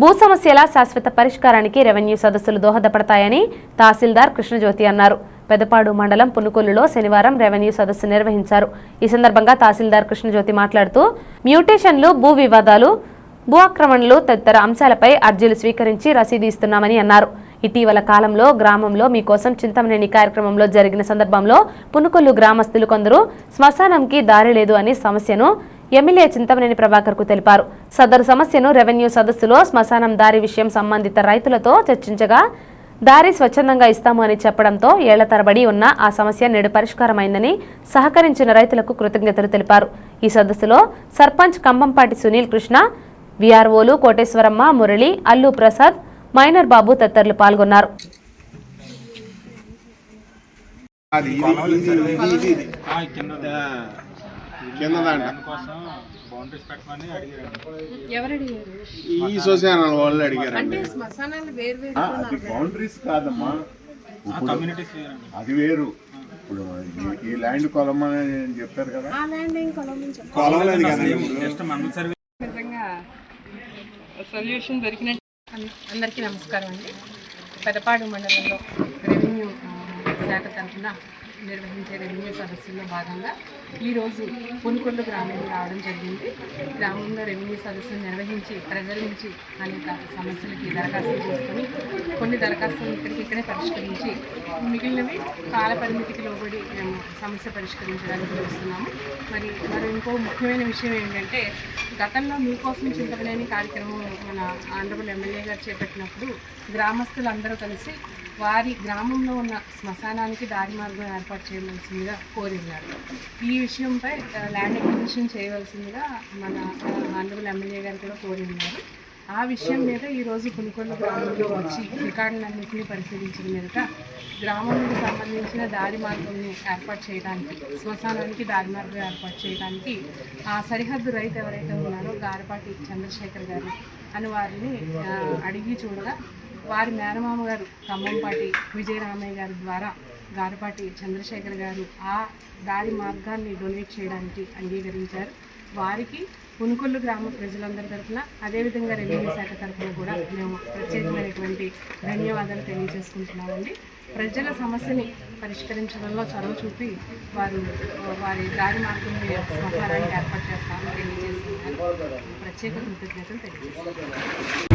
భూ సమస్యల శాశ్వత పరిష్కారానికి రెవెన్యూ సదస్సులు దోహదపడతాయని తహసీల్దార్ కృష్ణజ్యోతి అన్నారు. పెదపాడు మండలం పునుకొల్లులో శనివారం రెవెన్యూ సదస్సు నిర్వహించారు. ఈ సందర్భంగా తహసీల్దార్ కృష్ణజ్యోతి మాట్లాడుతూ మ్యూటేషన్లు భూ వివాదాలు భూ ఆక్రమణలు తదితర అంశాలపై అర్జీలు స్వీకరించి రసీదు ఇస్తున్నామని అన్నారు. ఇటీవల కాలంలో గ్రామంలో మీకోసం చింతమనేని కార్యక్రమంలో జరిగిన సందర్భంలో పునుకొల్లు గ్రామస్తులు కొందరు శ్మశానంకి దారి లేదు అని సమస్యను ఎమ్మెల్యే చింతమనేని ప్రభాకర్కు తెలిపారు. సదరు సమస్యను రెవెన్యూ సదస్సులో శ్మశానం దారి విషయం సంబంధిత రైతులతో చర్చించగా దారి స్వచ్ఛందంగా ఇస్తాము అని చెప్పడంతో ఏళ్ళ తరబడి ఉన్న ఆ సమస్య నేడు పరిష్కారమైందని సహకరించిన రైతులకు కృతజ్ఞతలు తెలిపారు. ఈ సదస్సులో సర్పంచ్ కంబంపాటి సునీల్ కృష్ణ విఆర్ఓలు కోటేశ్వరమ్మ మురళి అల్లు ప్రసాద్ మైనర్ బాబు తదితరులు పాల్గొన్నారు. అది ఇది ఇది ఇది ఈ శ్మశానాల వాళ్ళు ఆ, అది బౌండరీస్ కాదమ్మా. ఆ కమ్యూనిటీస్ వేరండి అది వేరు. ఇప్పుడు ఈ- ల్యాండ్ కొలమని చెప్పారు కదా. నిజంగా సొల్యూషన్ దొరికినట్టు అన్- అందరికీ నమస్కారం అండి. పెదపాడు మండలంలో రెవెన్యూ శాఖ తరఫున నిర్వహించే రెవెన్యూ సదస్సులో భాగంగా ఈరోజు పునుకొల్లు గ్రామం రావడం జరిగింది. గ్రామంలో రెవెన్యూ సదస్సును నిర్వహించి ప్రజల నుంచి అనేక సమస్యలకి దరఖాస్తులు చేసుకొని కొన్ని దరఖాస్తులు ఇక్కడికిక్కడే పరిష్కరించి మిగిలినవి కాల పరిమితికి లోబడి మేము సమస్య పరిష్కరించడానికి చూస్తున్నాము. మరి మరి ఇంకో ముఖ్యమైన విషయం ఏంటంటే గతంలో మీకోసం చింతపలేని కార్యక్రమం మన ఆంధ్రప్రదేశ్ ఎమ్మెల్యే గారు చేపట్టినప్పుడు గ్రామస్తులందరూ కలిసి వారి గ్రామంలో ఉన్న శ్మశానానికి దారి మార్గం ఏర్పాటు చేయవలసిందిగా కోరినారు ఈ విషయంపై ల్యాండ్ ఎక్విజిషన్ చేయవలసిందిగా మన ఆంధ్రప్రదేశ్ ఎమ్మెల్యే గారు కూడా కోరినారు ఆ విషయం మీద ఈరోజు పులికొండ గ్రామంలో వచ్చి రికార్డులన్నింటినీ పరిశీలించిన మీదట గ్రామానికి సంబంధించిన దారి మార్గంని ఏర్పాటు చేయడానికి శ్మశానానికి దారి మార్గం ఏర్పాటు చేయడానికి ఆ సరిహద్దు రైతు ఎవరైతే ఉన్నారో గారపాటి చంద్రశేఖర్ గారు అని వారిని అడిగి చూడగా వారి మేనమామ గారు ఖమ్మంపాటి విజయరామయ్య గారి ద్వారా గారపాటి చంద్రశేఖర్ గారు ఆ దారి మార్గాన్ని డొనేట్ చేయడానికి అంగీకరించారు. వారికి పునుకొల్లు గ్రామ ప్రజలందరి తరఫున అదేవిధంగా రెవెన్యూ శాఖ తరఫున కూడా మేము ప్రత్యేకమైనటువంటి ధన్యవాదాలు తెలియజేసుకుంటున్నామండి. ప్రజల సమస్యని పరిష్కరించడంలో చొరవ చూపి వారు వారి దారి మార్గంలో శ్మశానానికి ఏర్పాటు చేస్తామని తెలియజేస్తున్నారు ప్రత్యేక కృతజ్ఞతలు తెలియజేస్తున్నారు